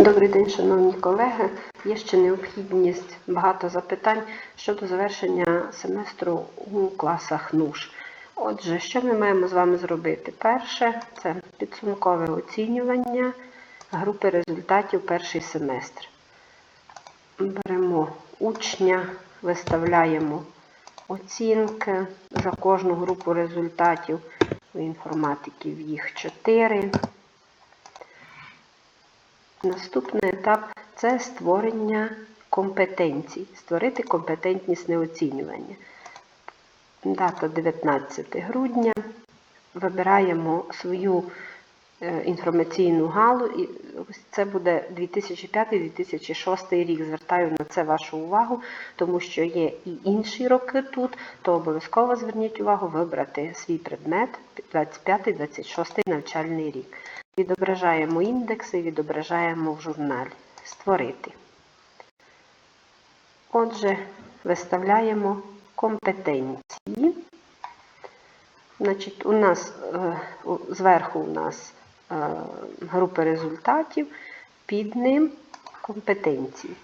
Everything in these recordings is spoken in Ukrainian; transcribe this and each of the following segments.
Добрий день, шановні колеги. Є ще необхідність багато запитань щодо завершення семестру у класах НУШ. Отже, що ми маємо з вами зробити? Перше це підсумкове оцінювання групи результатів перший семестр. Беремо учня, виставляємо оцінки за кожну групу результатів. У інформатиків їх 4. Наступний етап це створення компетенцій, створити компетентнісне оцінювання. Дата 19 грудня. Вибираємо свою е, інформаційну галу, і це буде 2005-2006 рік. Звертаю на це вашу увагу, тому що є і інші роки тут, то обов'язково зверніть увагу вибрати свій предмет 25-26 навчальний рік. Відображаємо індекси, відображаємо в журналі. Створити. Отже, виставляємо компетенції. Значить, у нас е, зверху у нас е, групи результатів, під ним компетенції.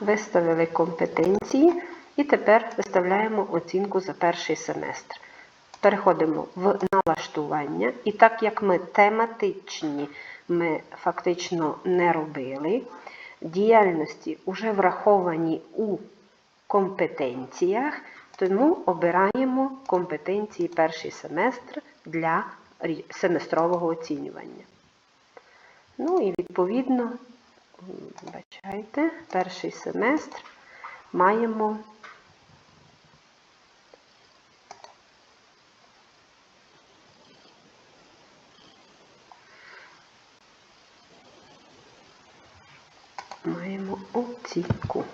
Виставили компетенції і тепер виставляємо оцінку за перший семестр. Переходимо в налаштування, і так як ми тематичні, ми фактично не робили, діяльності вже враховані у компетенціях, тому обираємо компетенції перший семестр для семестрового оцінювання. Ну і відповідно, бачайте, перший семестр маємо маємо оцінку.